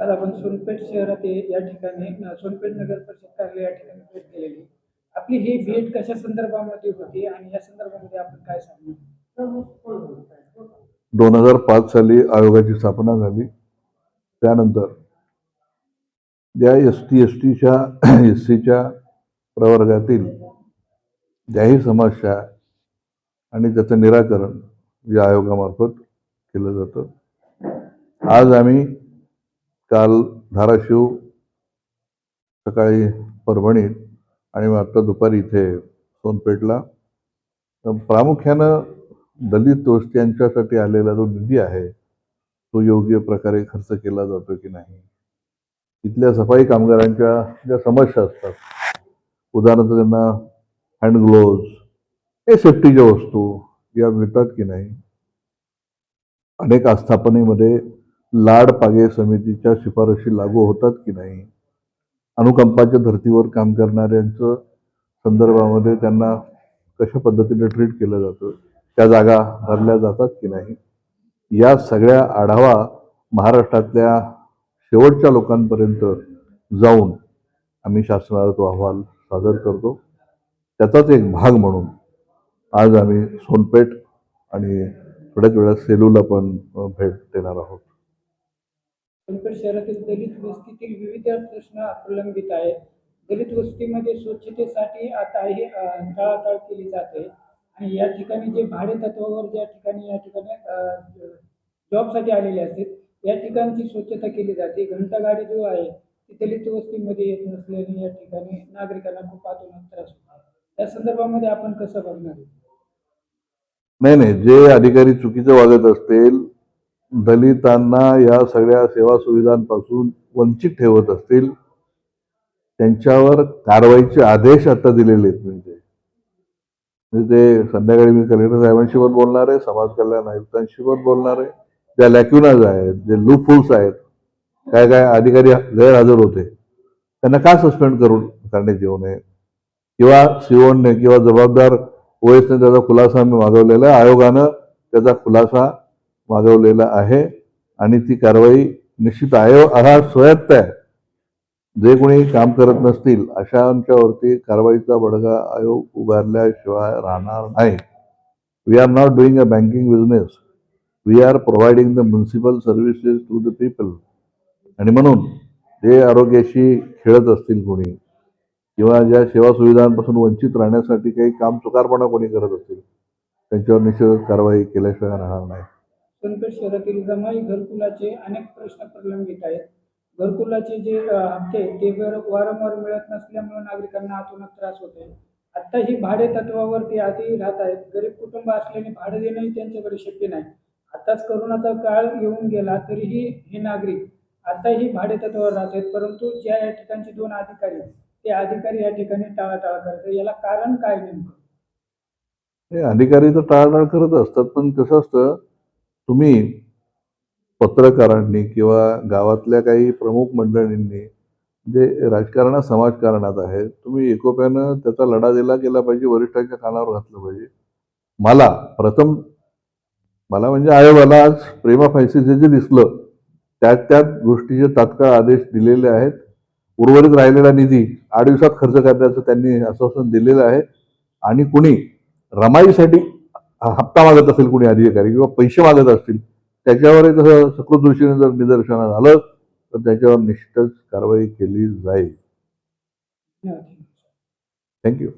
काल आपण सोनपेठ शहरात या ठिकाणी सोनपेठ नगर परिषद कार्यालय या ठिकाणी भेट दिलेली. आपली ही भेट कशा संदर्भामध्ये होती आणि या संदर्भामध्ये आपण काय सांगू? दोन हजार पाच साली आयोगाची स्थापना झाली. त्यानंतर ज्या एस टी एस टीच्या एस सीच्या प्रवर्गातील ज्याही समस्या आणि त्याचं निराकरण या आयोगामार्फत केलं जातं. आज आम्ही काल धाराशिव सकाळी परभणीत आणि मग आत्ता दुपारी इथे सोनपेठला. तर प्रामुख्यानं दलित वस्त्यांच्यासाठी आलेला जो निधी आहे तो योग्य प्रकारे खर्च केला जातो की नाही? इथल्या सफाई कामगारांच्या ज्या समस्या असतात उदाहरणार्थ त्यांना हँड ग्लोव्ज हे सेफ्टीच्या वस्तू या मिळतात की नाही? अनेक आस्थापनेमध्ये लाड पागे समितीच्या शिफारशी लागू होतात की नाही? अनुकंपाच्या धर्तीवर काम करणाऱ्यांचं संदर्भामध्ये त्यांना कशा पद्धतीने ट्रीट केलं जातं? त्या जागा भरल्या जातात की नाही? या सगळ्या आढावा महाराष्ट्रातल्या शेवटच्या लोकांपर्यंत जाऊन आम्ही शासनाला तो अहवाल सादर करतो. त्याचाच एक भाग म्हणून आज आम्ही सोनपेठ आणि थोड्याच वेळात सेलूला पण भेट देणार आहोत. सोनपेठ शहरातील दलित वस्तीतील विविध प्रश्न प्रलंबित आहेत. दलित वस्तीमध्ये स्वच्छतेसाठी आताही हे टाळाटाळ केली जाते आणि या ठिकाणी जे भाडे तत्वावर ज्या ठिकाणी या ठिकाणी जॉबसाठी आलेले असतील या ठिकाणची स्वच्छता केली जाते. घंटागाडी जो आहे ती दलित वस्तीमध्ये येत नसल्याने या ठिकाणी नागरिकांना खूप आतोनात त्रास होतो. या संदर्भामध्ये आपण कसं बघणार? नाही नाही. जे अधिकारी चुकीचं वागत असतील दलितांना या सगळ्या सेवा सुविधांपासून वंचित ठेवत असतील त्यांच्यावर कारवाईचे आदेश आता दिलेले आहेत म्हणजे. म्हणजे ते संध्याकाळी मी कलेक्टर साहेबांशी पण बोलणार आहे समाज कल्याण आयुक्तांशी पण बोलणार आहे. ज्या लॅक्युनाज आहेत जे लूपहोल्स आहेत काय काय अधिकारी गैरहजर होते त्यांना का सस्पेंड करून करण्यात येऊ नये? किंवा सिओनने किंवा जबाबदार ओएसने त्याचा खुलासा मी मागवलेला आहे आयोगानं त्याचा खुलासा मागवलेला आहे आणि ती कारवाई निश्चित आयोग हा स्वायत्त आहे. जे कोणी काम करत नसतील अशांच्यावरती कारवाईचा बडगा आयोग उभारल्याशिवाय राहणार नाही. We are not doing a banking business we are providing the municipal services to the people आणि म्हणून जे आरोग्याशी खेळत असतील कोणी किंवा ज्या सेवा सुविधांपासून वंचित राहण्यासाठी काही काम चुकारपणा कोणी करत असतील त्यांच्यावर निश्चित कारवाई केल्याशिवाय राहणार नाही. सोनपेठ शहरातील जमाई घरकुलाचे अनेक प्रश्न प्रलंबित आहेत. घरकुलाचे जे हप्ते ते वारंवार मिळत नसल्यामुळे नागरिकांना आतोनात त्रास होतोय. आता ही भाडे तत्वावर ते आधी राहत आहेत. गरीब कुटुंब असल्याने भाडे देणंही त्यांच्याकडे शक्य नाही. आताच करोनाचा काळ येऊन गेला तरीही हे नागरिक आताही भाडे तत्वावर राहत आहेत. परंतु ज्या या ठिकाणचे दोन अधिकारी आहेत, ते अधिकारी या ठिकाणी टाळाटाळ करतात याला कारण काय नेमकं? हे अधिकारी तर टाळाटाळ करत असतात पण कसं असतं तुम्ही पत्रकारांनी किंवा गावातल्या काही प्रमुख मंडळींनी जे राजकारणात समाजकारणात आहेत तुम्ही एकोप्यानं त्याचा लढा दिला गेला पाहिजे वरिष्ठांच्या कानावर घातलं पाहिजे. मला प्रथम मला म्हणजे आयोगाला आज प्रेमा फायसीचे जे दिसलं त्या त्यात गोष्टीचे तात्काळ आदेश दिलेले आहेत. उर्वरित राहिलेला निधी आठ दिवसात खर्च करण्याचं त्यांनी आश्वासन दिलेलं आहे. आणि कुणी रमाईसाठी हप्ता मागत असेल कुणी अधिकारी किंवा पैसे मागत असतील त्याच्यावर जसं सकृत दृष्टीने जर निदर्शनास आलं तर त्याच्यावर निश्चितच कारवाई केली जाईल. थँक्यू